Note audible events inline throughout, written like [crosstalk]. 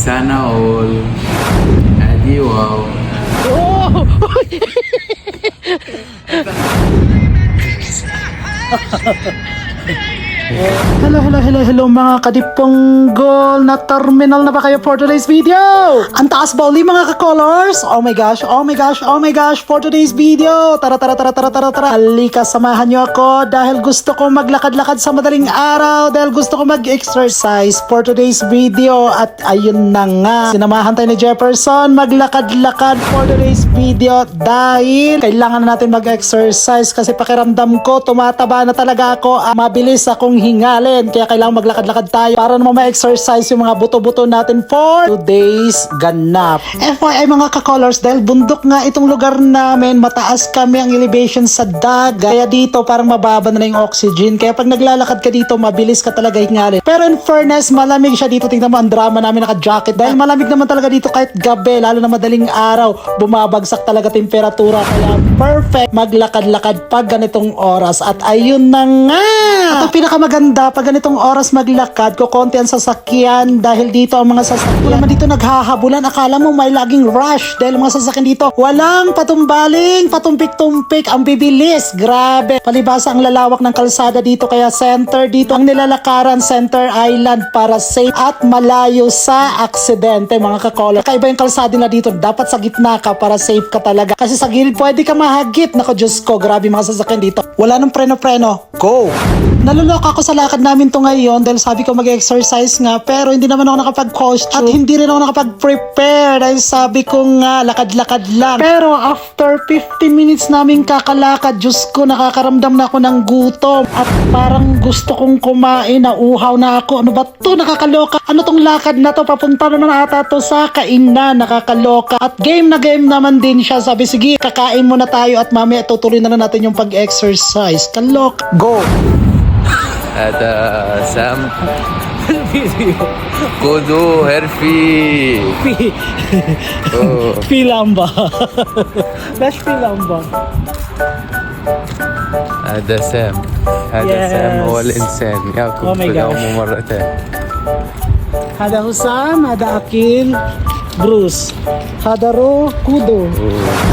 Sana all. Adi wow. Oh! [laughs] [laughs] [laughs] Hello, hello, hello, hello mga kadiponggol na terminal na ba kayo for today's video? Ang taas ba uli mga ka-colors? Oh my gosh, oh my gosh, oh my gosh for today's video. Tara, tara, tara, tara, tara, tara. Halika, samahan nyo ako dahil gusto ko maglakad-lakad sa madaling araw dahil gusto ko mag-exercise for today's video at ayun na nga. Sinamahan tayo ni Jefferson maglakad-lakad for today's video dahil kailangan na natin mag-exercise kasi pakiramdam ko tumataba na talaga ako. Ah, mabilis akong hingalin kaya kailangan maglakad-lakad tayo para naman ma-exercise yung mga buto-buto natin for today's ganap. FYI mga ka-colors dahil bundok nga itong lugar namin mataas kami ang elevation sa dagat. Kaya dito parang mababa na, na yung oxygen. Kaya pag naglalakad ka dito mabilis ka talaga hingalin. Pero in fairness malamig siya dito. Tingnan mo ang drama namin naka-jacket. Dahil malamig naman talaga dito kahit gabi lalo na madaling araw bumabagsak talaga temperatura. Kaya perfect maglakad-lakad pag ganitong oras. At ayun na nga! At ang pinakamaganda pag ganitong oras maglakad kukonti ang sasakyan dahil dito ang mga sasakyan. Wala man dito naghahabulan. Akala mo may laging rush dahil mga sasakyan dito walang patumbaling patumpik-tumpik. Ang bibilis grabe. Palibasa ang lalawak ng kalsada dito kaya center dito ang nilalakaran center island para safe at malayo sa aksidente mga kakola kaiba yung kalsada na dito. Dapat sa gitna ka para safe ka talaga. Kasi sa gilid pwede ka mahagip nako Diyos ko grabe mga sasakyan dito. Wala nang preno-preno. Go! Nalulok ako sa lakad namin to ngayon dahil sabi ko mag-exercise nga pero hindi naman ako nakapag-costume at hindi rin ako nakapag-prepare dahil sabi ko nga lakad-lakad lang. Pero after 15 minutes namin kakalakad, Diyos ko nakakaramdam na ako ng gutom at parang gusto kong kumain na uhaw na ako. Ano ba to? Nakakaloka. Ano tong lakad na to? Papunta naman ata to sa kainan. Nakakaloka. At game na game naman din siya. Sabi, sige, kakain muna tayo at mamaya tutuloy na lang natin yung pag-exercise. Kalok. Go! هذا سام. الفيديو كودو هرفي. في [laughs] في لمبة. باش في لمبة. هذا سام. هذا سام هو الإنسان. يأكل oh في اليوم مرتين. هذا حسام هذا أكيل. Bruce. Hadaro, Kudo.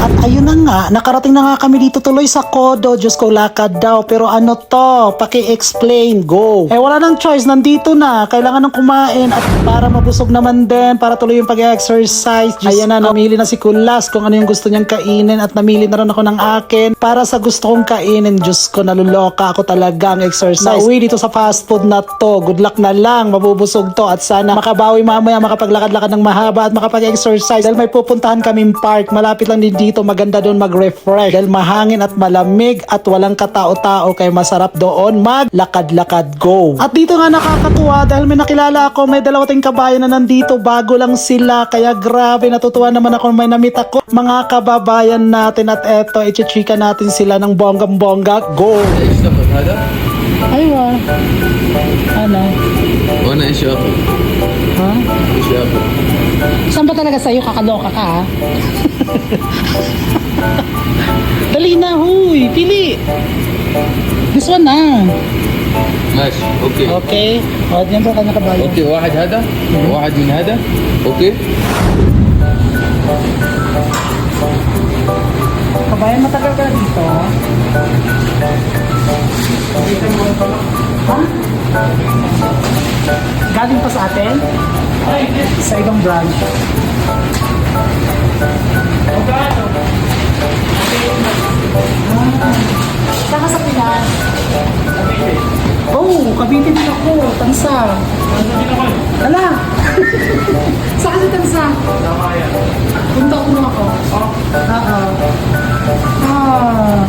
At ayun na nga, nakarating na nga kami dito tuloy sa Kodo. Diyos ko, lakad daw. Pero ano to? Paki-explain. Go. Eh, wala nang choice. Nandito na. Kailangan ng kumain. At para mabusog naman din, para tuloy yung pag-exercise. Ayan na, namili na si Kulas kung ano yung gusto niyang kainin. At namili na rin ako ng akin. Para sa gusto kong kainin, Diyos ko, naluloka ako talaga ang exercise. Nauwi dito sa fast food na to. Good luck na lang. Mabubusog to. At sana makabawi mamaya, makapaglakad-lakad ng mahaba at pag-exercise dahil may pupuntahan kaming park. Malapit lang din dito, maganda doon mag-refresh dahil mahangin at malamig at walang katao-tao kaya masarap doon maglakad-lakad go. At dito nga nakakatuwa dahil may nakilala ako, may dalawating kabayan na nandito bago lang sila kaya grabe natutuwa naman ako may namit ako mga kababayan natin at eto ichichika natin sila ng bonggam-bongga go. Aywa. Ano? وانا ايش اخذ؟ Ha? ايش اخذ؟ Saan ba talaga sa'yo? Kakaloka ka, ha? [laughs] Dali na, huy! Pili! This one na. ماشي اوكي Okay. O, diyan po kanya kabayo. اوكي واحد هذا واحد من هذا اوكي Kabayan, matagal ka na dito? Ha? Galing pa sa atin? Sa ibang branch. Ah. Saka sa Pinas? Oh, Cavite din ako. Tansa. Ala! [laughs] Saka sa Tansa? Punta ko na ako. Oo. Ah.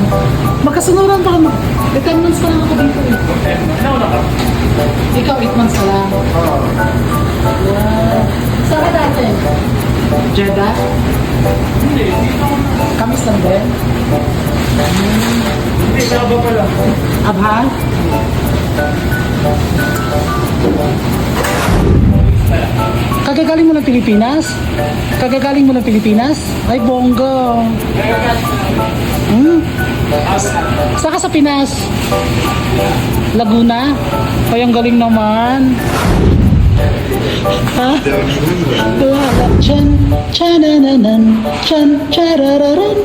Magkasunuran pa kami. 10 months pa lang ako dito eh. Ikaw, 8 months pa lang. Oo. Yeah. Saan ka dati? Jeddah? Hindi. Kamis lang din? Hindi, Abha pa lang. Abha? Kagagaling mo ng Pilipinas? Kagagaling mo ng Pilipinas? Ay, bongga. Hmm? Saka sa Pinas? Laguna? Ay, galing naman. Ha? Wala. Chan, chanananan, chan, charararan.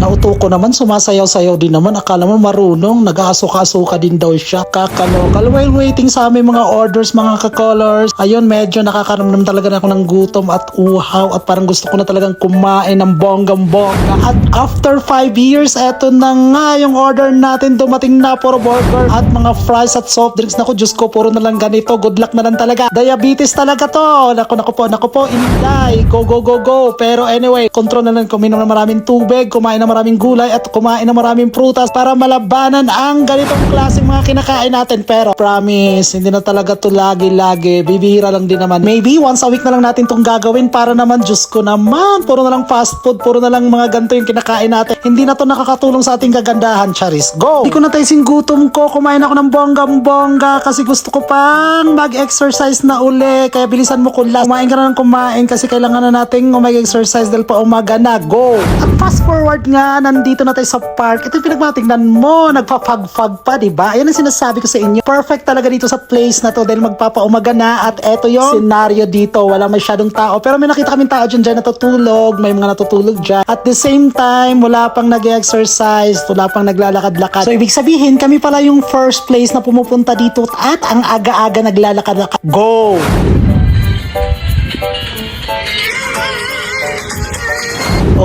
Nauto ko naman, sumasayaw-sayaw din naman. Akala mo marunong, nag-aasuka-asuka din daw siya. Kakalokal. While waiting sa aming mga orders, mga ka-colors, ayun, medyo nakakaramdam talaga na ako ng gutom at uhaw at parang gusto ko na talagang kumain ng bonggang-bongga. At after 5 years, eto na nga yung order natin. Dumating na puro burger at mga fries at soft drinks. Naku, Diyos ko, puro na lang ganito. Good luck na lang talaga. Diabetes talaga to. Naku, naku po, naku po, inilay. Go, go, go, go. Pero anyway, control na lang. Kuminom na maraming tubig, kumain na maraming gulay, at kumain na maraming prutas para malabanan ang ganitong klaseng mga kinakain natin. Pero promise, hindi na talaga to lagi-lagi. Bibihira lang din naman. Maybe once a week na lang natin tong gagawin para naman, Diyos ko naman, puro na lang fast food, puro na lang mga ganito yung kinakain natin. Hindi na to nakakatulong sa ating kagandahan, Charis. Go! Hindi ko na tayong gutom ko, kumain ako ng bonggang-bongga kasi gusto ko pang mag-exercise na uli. Kaya bilisan mo kung last. Kumain ka na ng kumain kasi kailangan na nating mag-exercise dahil pa umaga na. Go! At fast forward nga, nandito na tayo sa park. Ito yung pinagmatingnan mo, nagpapag-fag pa, di ba? Ayan ang sinasabi ko sa inyo. Perfect talaga dito sa place na to dahil magpapaumaga na at eto yung scenario dito. Wala masyadong tao. Pero may nakita kaming tao dyan dyan natutulog. May mga natutulog dyan. At the same time, wala pang nag-exercise. Wala pang naglalakad-lakad. So, ibig sabihin, kami pala yung first place na pumupunta dito at ang aga-aga naglalakad-lakad. Go!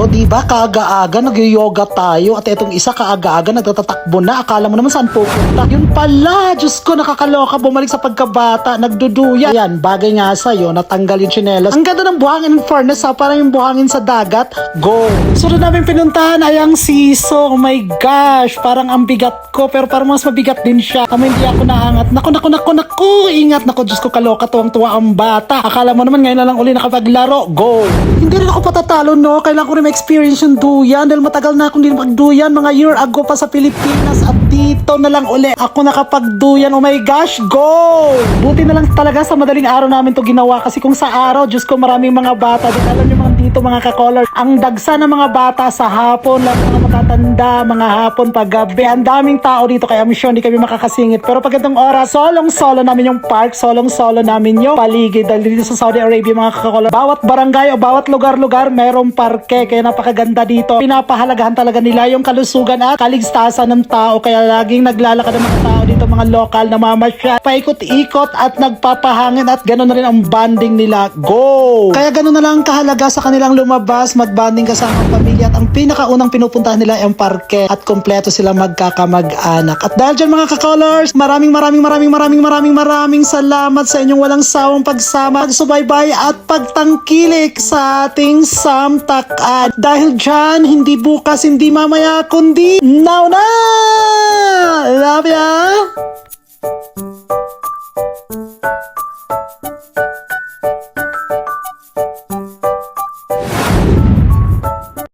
Di ba kaaga-aga nag-yoga tayo. At etong isa kaaga-aga nagtatatakbo na. Akala mo naman saan pupunta. Yun pala! Diyos ko nakakaloka bumalik sa pagkabata. Nagduduya. Yan bagay nga sa'yo natanggal yung tsinelas. Ang ganda ng buhangin in fairness ha? Parang yung buhangin sa dagat. Go! Sunod namin pinuntahan ay ang siso. Oh my gosh! Parang ang bigat ko pero parang mas mabigat din siya. Kamo hindi ako naangat. Naku naku naku naku! Ingat! Naku Diyos ko kaloka tuwang tuwa ang bata. Akala mo naman ngayon na lang uli nakapaglaro. Go! Hindi rin ako patatalo no? Kailangan ko rin ma-experience yung duyan. Dahil matagal na akong hindi magduyan. Mga year ago pa sa Pilipinas. At dito na lang uli. Ako nakapagduyan. Oh my gosh go! Buti na lang talaga sa madaling araw namin to ginawa. Kasi kung sa araw Diyos ko maraming mga bata. Din alam niyo mga dito mga ka-color ang dagsa ng mga bata sa hapon lang mga matatanda mga hapon paggabi. Ang daming tao dito kaya I'm sure hindi kami makakasingit. Pero pag itong oras solong solo namin yung park solong solo namin yung paligid. Dahil dito sa Saudi Arabia mga ka-color bawat barangay o bawat lugar-lugar mayroong parke. Kaya napakaganda dito. Pinapahalagahan talaga nila yung kalusugan at kaligtasan ng tao. Kaya laging naglalakad ang mga tao dito mga lokal na mamasyal paikot-ikot at nagpapahangin at gano'n na rin ang banding nila. Go! Kaya gano'n na lang kahalaga sa kanilang lumabas, magbanding kasama ang pamilya at ang pinakaunang pinupuntahan nila ay ang parke at kompleto sila magkakamag-anak. At dahil dyan mga kakolors, maraming maraming maraming maraming maraming maraming salamat sa inyong walang sawang pagsama, pagsubaybay at pagtangkilik sa ating samtakan. Dahil dyan, hindi bukas, hindi mamaya, kundi now na! Love ya!